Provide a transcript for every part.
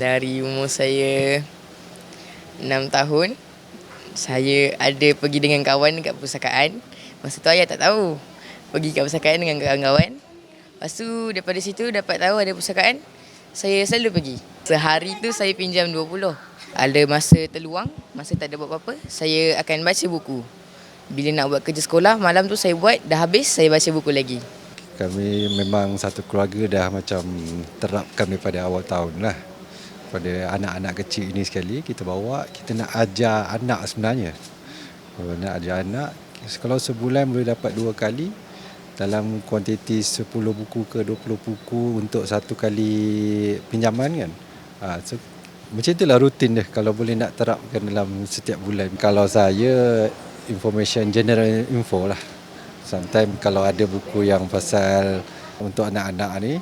Dari umur saya 6 tahun, saya ada pergi dengan kawan dekat perpustakaan. Masa tu ayah tak tahu. Pergi kat perpustakaan dengan kawan-kawan. Lepas tu daripada situ dapat tahu ada perpustakaan, saya selalu pergi. Sehari tu saya pinjam 20. Ada masa terluang, masa tak ada buat apa-apa, saya akan baca buku. Bila nak buat kerja sekolah, malam tu saya buat, dah habis, saya baca buku lagi. Kami memang satu keluarga dah macam terapkan daripada awal tahun lah. Pada anak-anak kecil ini sekali kita bawa, kita nak ajar anak sebenarnya. Kalau nak ajar anak, kalau sebulan boleh dapat dua kali, dalam kuantiti 10 buku ke 20 buku untuk satu kali pinjaman kan. Ha, so, macam itulah rutin dia kalau boleh nak terapkan dalam setiap bulan. Kalau saya information general info lah. Sometimes kalau ada buku yang pasal untuk anak-anak ni,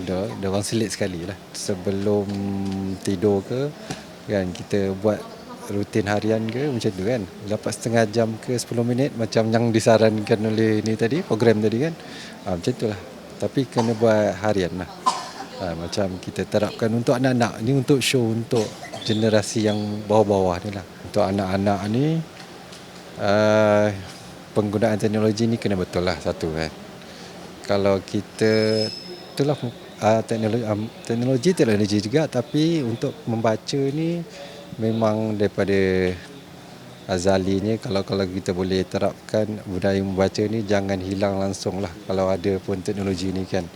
dia, dia orang selit sekali lah. Sebelum tidur ke, kan kita buat rutin harian ke macam tu kan. Dapat setengah jam ke 10 minit macam yang disarankan oleh ni tadi, program tadi kan. Ha, macam tu lah. Tapi kena buat harian lah. Ha, macam kita terapkan untuk anak-anak. Ni untuk show untuk generasi yang bawah-bawah ni lah. Untuk anak-anak ni, uh, penggunaan teknologi ni kena betul lah satu kan. Kalau kita itulah uh, teknologi um, teknologi teknologi juga tapi untuk membaca ni memang daripada azalinya kalau kalau kita boleh terapkan budaya membaca ni jangan hilang langsung lah kalau ada pun teknologi ni kan.